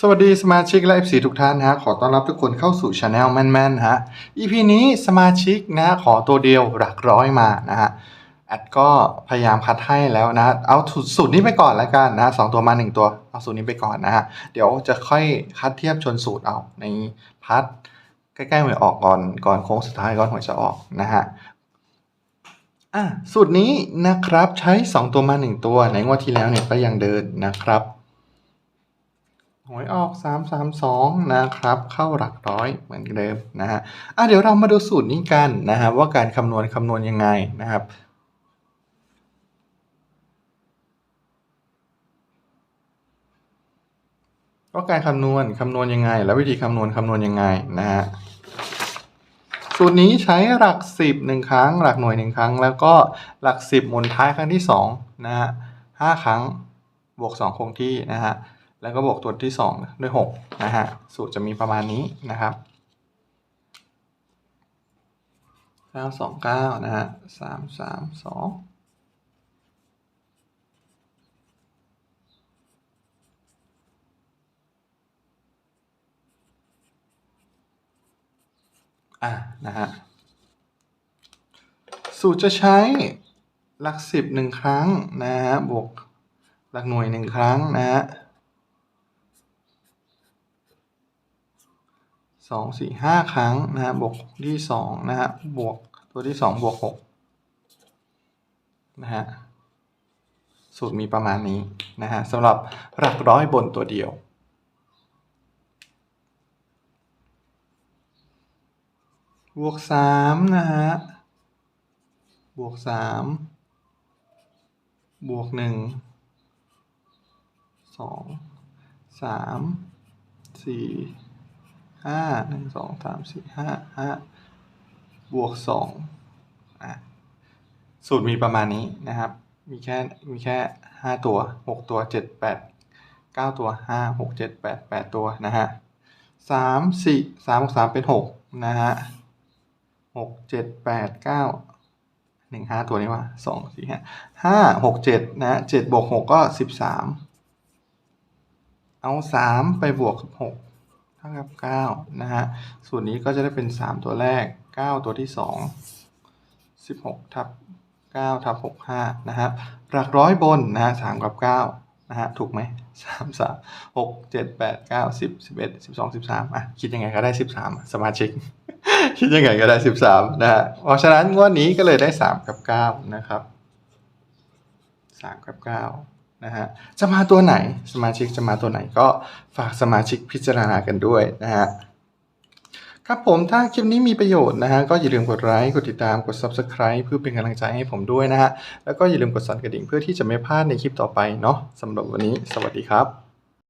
สวัสดีสมาชิกและ FC ทุกท่านนะขอต้อนรับทุกคนเข้าสู่ช anel แม่นๆฮะ EP นี้สมาชิกนะขอตัวเดียวหลักร้อยมานะฮะแอดก็พยายามคัดให้แล้วนะ เอาสูตรนี้ไปก่อนแล้วกันนะสองตัวมาหนึ่งตัวเอาสูตรนี้ไปก่อนนะฮะเดี๋ยวจะค่อยคัดเทียบชนสูตรเอาในพาร์ทใกล้ๆหวยออกก่อนก่อนโค้งสุดท้ายก่อนหวยจะออกนะฮะอะสูตรนี้นะครับใช้ 2 ตัวมา 1 ตัวในงวดที่แล้วเนี่ยก็ยังเดินนะครับ หวยออก 332 นะครับ เข้าหลักร้อยเหมือนเดิมนะฮะอะเดี๋ยวเรามาดูสูตรนี้กันนะฮะว่าการคำนวณคำนวณยังไงนะครับว่าการคำนวณคำนวณยังไง แล้ววิธีคำนวณคำนวณยังไงนะฮะสูตรนี้ใช้หลักสิบหนึ่งครั้ง หลักหน่วยหนึ่งครั้ง แล้วก็หลักสิบหมุนท้ายครั้งที่สองนะฮะห้าครั้งบวกสองคงที่นะฮะ แล้วก็บวกตัวที่สองด้วยหกนะฮะสูตรจะมีประมาณนี้นะครับเก้าสองเก้านะฮะสามสามสองอะนะฮะสูตรจะใช้หลักสิบหนึ่งครั้งนะฮะบวกหลักหน่วยหนึ่งครั้งนะฮะ สองสี่ห้าครั้งนะฮะบวกที่สองนะฮะบวกตัวที่สองบวกหกนะฮะสูตรมีประมาณนี้นะฮะสำหรับหลักร้อยบนตัวเดียวบวกสามนะฮะบวกสามบวกหนึ่งสองสามสี่ ห้าหนึ่งสองสามสี่ห้าห้าบวกสองอะสูตรมีประมาณนี้นะครับ มีแค่ มีแค่ห้าตัวหกตัวเจ็ดแปดเก้าตัวห้าหกเจ็ดแปดแปดตัวนะฮะสามสี่สามบวกสามเป็นหกนะฮะหกเจ็ดแปดเก้าหนึ่งห้าตัวนี้ว่าสองสี่ห้าห้าหกเจ็ดนะเจ็ดบวกหกก็สิบสามเอาสามไปบวกกับหก ท่ากับเก้านะฮะส่วนนี้ก็จะได้เป็นสามตัวแรกเก้าตัวที่สองสิบหกทับเก้าทับหกห้านะครับ หลักร้อยบนนะฮะสามกับเก้านะฮะ ถูกไหมสามสามหกเจ็ดแปดเก้าสิบสิบเอ็ดสิบสองสิบสามอะ คิดยังไงก็ได้สิบสามสมาชิก คิดยังไงก็ได้สิบสามนะฮะ เพราะฉะนั้นงวดนี้ก็เลยได้สามกับเก้านะครับสามกับเก้า นะฮะจะมาตัวไหนสมาชิกจะมาตัวไหนก็ฝากสมาชิกพิจารณากันด้วยนะฮะครับผมถ้าคลิปนี้มีประโยชน์นะฮะก็อย่าลืมกดไลค์กดติดตามกด Subscribe เพื่อเป็นกำลังใจให้ผมด้วยนะฮะแล้วก็อย่าลืมกดสั่นกระดิ่งเพื่อที่จะไม่พลาดในคลิปต่อไปเนาะสำหรับวันนี้ สวัสดีครับ